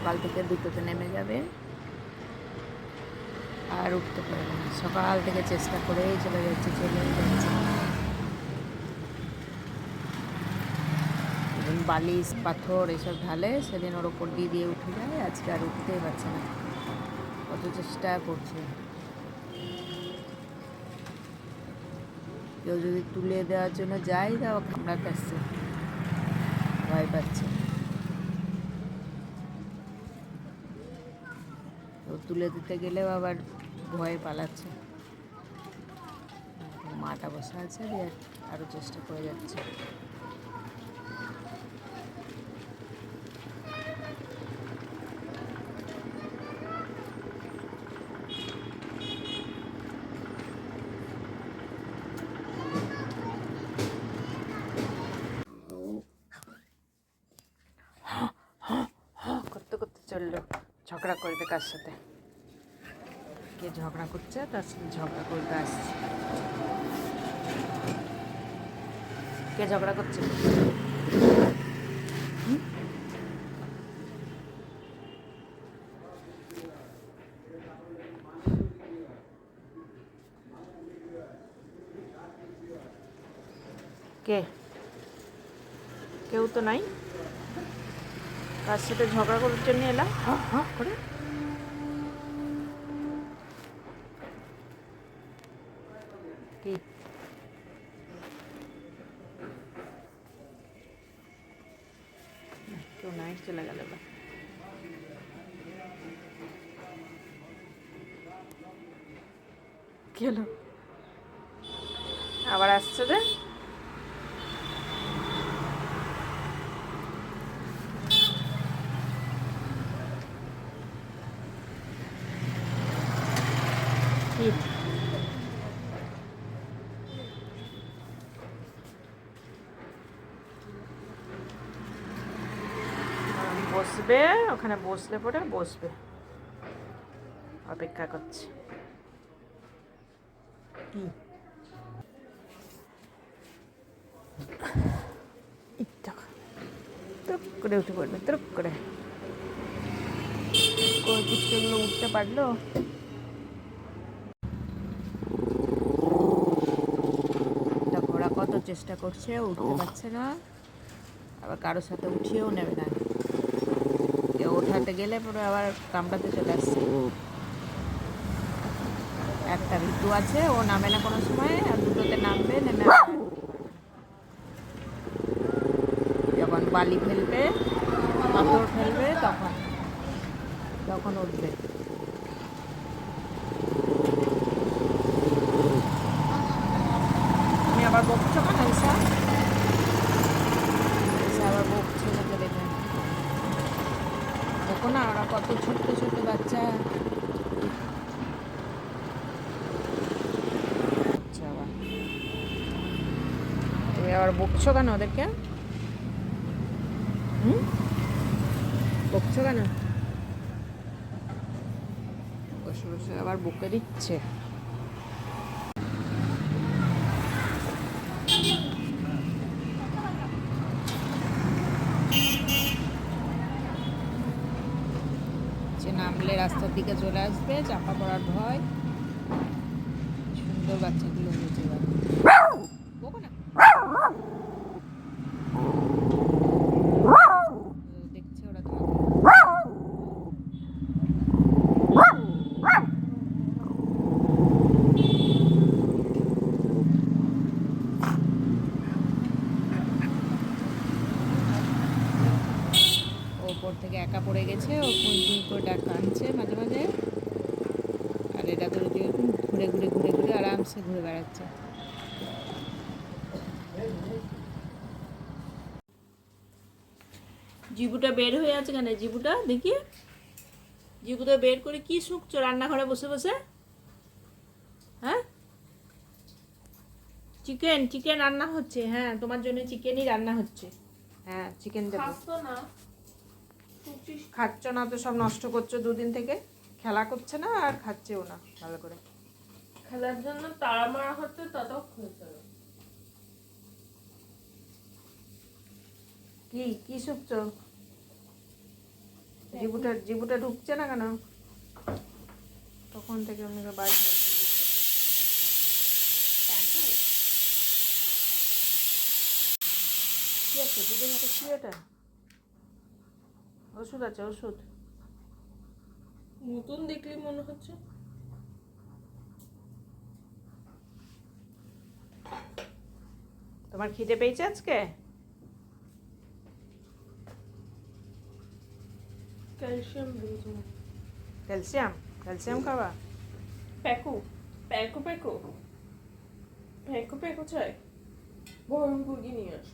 সকাল থেকে দুটোতে নেমে যাবে। আর উঠতে পারবে না। সকাল থেকে চেষ্টা করেই চলে যাচ্ছে চলে যাচ্ছে। বালিশ, পাথর এসব ঢালে সেদিন ওর ওপর দিয়ে দিয়ে উঠে যায়। আজকে আর উঠতেই পারছে না। কত চেষ্টা করছে। কেউ যদি তুলে দেওয়ার জন্য যায়, তাও কামড়াতে আসছে ভয় পাচ্ছে। তুলে দিতে গেলেও আবার ভয়ে পালাচ্ছে। মাটা বসে আছে দিয়ে আরও চেষ্টা করে যাচ্ছে। চলল। ঝগড়া করবে কার সাথে? কে ঝগড়া করছে, তার সাথে ঝগড়া করতে আসছে কে ঝগড়া করছে? কে? কেউ তো নাই? কার সাথে ঝগড়া করার জন্য এলাম? হ্যাঁ হ্যাঁ করে কি না, কেউ নাই চলে গেল এবার। কি আবার আসছে রে কি বসবে ওখানে বসলে পরে বসবে। অপেক্ষা করছে। কি তুরুক করে উঠে পড়বে তুরুক করে। কই উঠতে পারল? ওরা কত চেষ্টা করছে উঠতে পারছে না। আবার কারোর সাথে উঠিয়েও নেবে না। ওঠাতে গেলে পরে আবার কামড়াতে চলে আসছে একটা ঋতু আছে, ও নামে না কোনো সময়, আর দুটোতে নামবে, নেমে। যখন বালি ফেলবে, পাথর ফেলবে, তখন তখন উঠবে তুমি আবার বকছো কেন ঈশা ঈশা আবার বকছে লোকে দেখে দেখো না ছোট ছোট্ট বাচ্চা। আচ্ছা তুমি আবার বকছো কেন ওদেরকে? হুম? বকছো কেন? বসে বসে আবার বকে দিচ্ছে। যে রাস্তার দিকে চলে আসবে, চাপা পড়ার ভয়। সুন্দর বাচ্চাগুলো তোমাকে। ও ওপর থেকে একা পড়ে গেছে, ও ডাক আনছে মাঝে মাঝে। আর এটা তো এরকম ঘুরে ঘুরে ঘুরে ঘুরে আরামসে ঘুরে বেড়াচ্ছে। জিবুটা বের হয়ে আছে কেন? জিবুটা দেখি। জিবুটা বের করে কি শুকছো রান্নাঘরে বসে বসে? হ্যাঁ? চিকেন চিকেন রান্না হচ্ছে হ্যাঁ তোমার জন্য চিকেনই রান্না হচ্ছে। হ্যাঁ চিকেন না? খাচ্ছ না তো সব নষ্ট করছ দুদিন থেকে? খেলা করছে না আর খাচ্ছেও না ভালো করে। খেলার জন্য তাড়া মারা হচ্ছে ততক্ষণ কি কি শুকছো? জিবুটা জিবুটা ঢুকছে না কেন? তখন থেকে আমি বাইরে কি আছে? দুধের হাতে কি এটা? ওষুধ আছে ওষুধ। নতুন দেখলি মনে হচ্ছে। তোমার খিদে পেয়েছে আজকে? Calcium calcium? ক্যালসিয়াম খাবা? প্যাকো প্যাকো প্যাকো। প্যাকো প্যাকো চাই। গরম মুরগি নিয়ে আস।